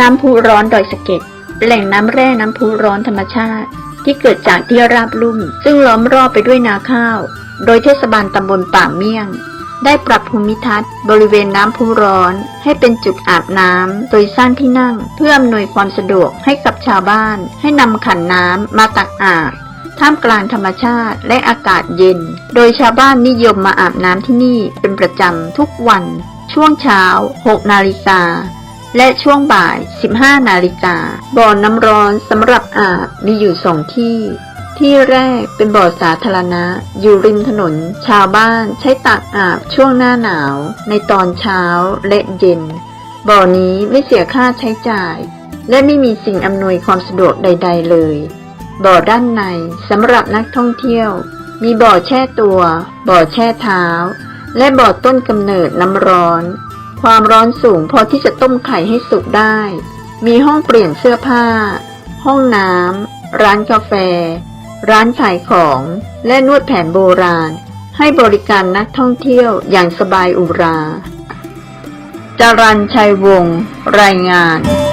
น้ำพุร้อนดอยสะเก็ดแหล่งน้ำแร่น้ำพุร้อนธรรมชาติ ที่เกิดจากที่ราบลุ่ม ซึ่งล้อมรอบไปด้วยนาข้าว โดยเทศบาลตำบลป่าเมี่ยง ได้ปรับภูมิทัศน์ บริเวณน้ำพุร้อน ให้เป็นจุดอาบน้ำโดยสร้างที่นั่ง เพื่ออำนวยความสะดวกให้กับชาวบ้าน ให้นำขันน้ำมาตักอาบท่ามกลางธรรมชาติและอากาศเย็น โดยชาวบ้านนิยมมาอาบน้ำที่นี่เป็นประจำทุกวัน ช่วงเช้า 6 นาฬิกา และช่วงบ่าย 15 นาฬิกา บ่อน้ำร้อนสำหรับอาบมีอยู่สองที่ ที่แรกเป็นบ่อสาธารณะ อยู่ริมถนน ชาวบ้านใช้ตักอาบช่วงหน้าหนาว ในตอนเช้าและเย็น บ่อนี้ไม่เสียค่าใช้จ่าย และไม่มีสิ่งอำนวยความสะดวกใด ๆ เลย บ่อด้านในสำหรับนักท่องเที่ยว มีบ่อแช่ตัว บ่อแช่เท้า และบ่อต้นกำเนิดน้ำร้อน ความร้อนสูงพอที่จะต้มไข่ให้สุกได้ มีห้องเปลี่ยนเสื้อผ้า ห้องน้ำ ร้านกาแฟ ร้านขายของ และนวดแผนโบราณ ให้บริการนักท่องเที่ยวอย่างสบายอุราจารันชัยวงศ์ รายงาน